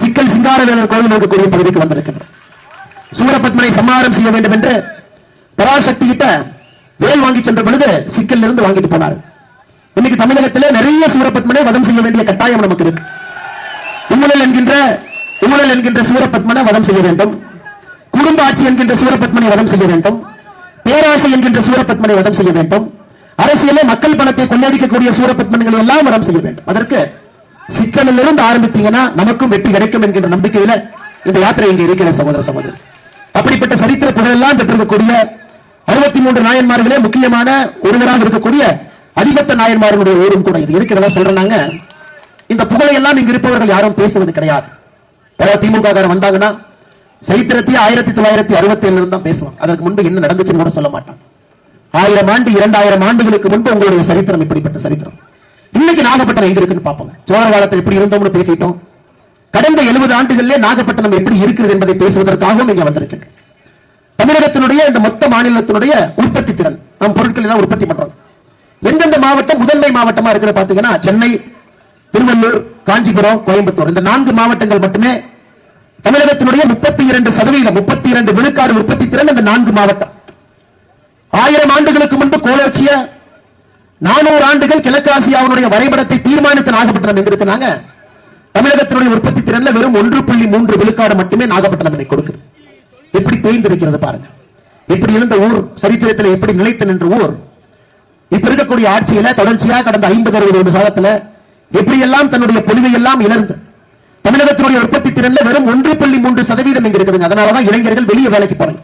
சிக்கல் சிங்காரவேலர் கோவில் இருக்கக்கூடிய பகுதிக்கு வந்திருக்கின்றனர் சூரபத்மனை சம்மாரம் செய்ய வேண்டும் என்று பராசக்தி கிட்ட வேல் வாங்கி சென்ற பொழுது சிக்கல் இருந்து வாங்கிட்டு போனார். இன்னைக்கு தமிழகத்திலே நிறைய சூரபத்மனை வதம் செய்ய வேண்டிய கட்டாயம் நமக்கு இருக்கு. உமுழல் என்கின்ற உமுழல் என்கின்ற சூரபத்மனை வதம் செய்ய வேண்டும். குடும்ப ஆட்சி என்கின்ற சூரபத்மனை வதம் செய்ய வேண்டும். பேராசை என்கின்ற சூரபத்மனை வதம் செய்ய வேண்டும். அரசியலே மக்கள் பணத்தை கொள்ளடிக்கக்கூடிய சூரபத்மன்களை எல்லாம் வதம் செய்ய வேண்டும். அதற்கு சிக்கலில் இருந்து ஆரம்பித்தீங்கன்னா நமக்கும் வெற்றி கிடைக்கும் என்கின்ற நம்பிக்கையில இந்த யாத்திரை இங்கே இருக்கிற சகோதர சகோதரர் அப்படிப்பட்ட சரித்திர புகழெல்லாம் பெற்றிருக்கக்கூடிய அறுபத்தி மூன்று நாயன்மார்களே முக்கியமான ஒருவராக இருக்கக்கூடிய அதிபத்த நாயன்மார்களுடைய ஊரும் கூட இது எதுக்கு இதெல்லாம் சொல்றாங்க இந்த புகழை எல்லாம் இங்க இருப்பவர்கள் யாரும் பேசுவது கிடையாது. யாராவது திமுக காரர் வந்தாங்கன்னா சரித்திரத்தையே ஆயிரத்தி தொள்ளாயிரத்தி அறுபத்தி ஏழுல தான் பேசுவாங்க அதற்கு முன்பு என்ன நடந்துச்சுன்னு கூட சொல்ல மாட்டான். ஆயிரம் ஆண்டு இரண்டாயிரம் ஆண்டுகளுக்கு முன்பு உங்களுடைய சரித்திரம் இப்படிப்பட்ட சரித்திரம். இன்னைக்கு நாகப்பட்டினம் எங்க இருக்குன்னு பார்ப்போம் சோழ காலத்தில் எப்படி இருந்தோம்னு பேசிட்டோம். கடந்த எழுபது ஆண்டுகளிலே நாகப்பட்டினம் எப்படி இருக்கிறது என்பதை பேசுவதற்காகவும் இங்க வந்திருக்கின்றோம் தமிழகத்தினுடைய இந்த மொத்த மாநிலத்தினுடைய உற்பத்தி திறன் நாம் பொருட்கள் எல்லாம் உற்பத்தி பண்றோம். எந்தெந்த மாவட்டம் முதன்மை மாவட்டமா இருக்கிற பாத்தீங்கன்னா சென்னை திருவள்ளூர் காஞ்சிபுரம் கோயம்புத்தூர். இந்த நான்கு மாவட்டங்கள் மட்டுமே தமிழகத்தினுடைய முப்பத்தி இரண்டு சதவீதம் முப்பத்தி இரண்டு விழுக்காடு உற்பத்தி திறன் இந்த நான்கு மாவட்டம். ஆயிரம் ஆண்டுகளுக்கு முன்பு கோலோச்சிய நானூறு ஆண்டுகள் கிழக்காசியாவுடைய வரைபடத்தை தீர்மானித்த நாகப்பட்டினம் எங்க இருக்குனாங்க தமிழகத்தினுடைய உற்பத்தி திறன்ல வெறும் ஒன்று புள்ளி மூன்று விழுக்காடு மட்டுமே நாகப்பட்டினம் கொடுக்குது. எப்படி தேய்ந்திருக்கிறது பாருங்க. எப்படி இருந்த ஊர் சரித்திரத்தில் எப்படி நிலைத்து நின்ற ஊர்? இப்ப இருக்கக்கூடிய ஆட்சியில தொடர்ச்சியா கடந்த ஐம்பது அறுபது ஆண்டு காலத்துல எப்படி எல்லாம் தன்னுடைய பொலிவை எல்லாம் இழந்து தமிழகத்தினுடைய உற்பத்தி திறன்ல வெறும் ஒன்று புள்ளி மூன்று சதவீதம் இங்க இருக்குதுங்க. அதனாலதான் இளைஞர்கள் வெளியே வேலைக்கு போறாங்க.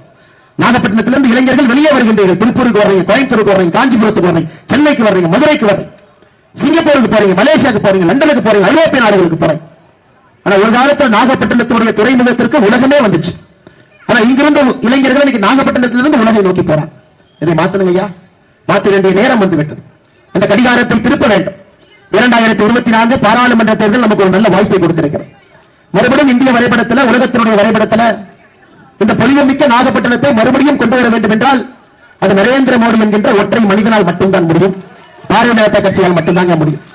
நாகப்பட்டினத்திலிருந்து இளைஞர்கள் வெளியே வருகின்றீர்கள். திருப்பூருக்கு வர்றீங்க கோயம்புத்தூருக்கு வர்றீங்க காஞ்சிபுரத்துக்கு வர்றீங்க சென்னைக்கு வர்றீங்க மதுரைக்கு வர்றீங்க சிங்கப்பூருக்கு போறீங்க மலேசியாவுக்கு போறீங்க லண்டனுக்கு போறீங்க ஐரோப்பிய நாடுகளுக்கு போறீங்க. ஆனா ஒரு காலத்துல நாகப்பட்டினத்தினுடைய துறைமுகத்திற்கு உலகமே வந்துச்சு. ஆனா இங்கிருந்த இளைஞர்கள் இன்னைக்கு நாகப்பட்டினத்திலிருந்து உலகை நோக்கி போறாங்க. இதை மாத்தணுங்க ஐயா. மாத்த வேண்டிய நேரம் வந்து விட்டது அந்த கடிகாரத்தை திருப்ப வேண்டும். இரண்டாயிரத்தி இருபத்தி நான்கு பாராளுமன்ற தேர்தல் நமக்கு ஒரு நல்ல வாய்ப்பை கொடுத்திருக்கிறது. மறுபடியும் இந்திய வரைபடத்தில் உலகத்தினுடைய வரைபடத்தில் இந்த பொலிவுமிக்க நாகப்பட்டினத்தை மறுபடியும் கொண்டு வர வேண்டும் என்றால் அது நரேந்திர மோடி என்கின்ற ஒற்றை மனிதனால் மட்டும்தான் முடியும். பாரதிய ஜனதா கட்சியால் மட்டும்தாங்க முடியும்.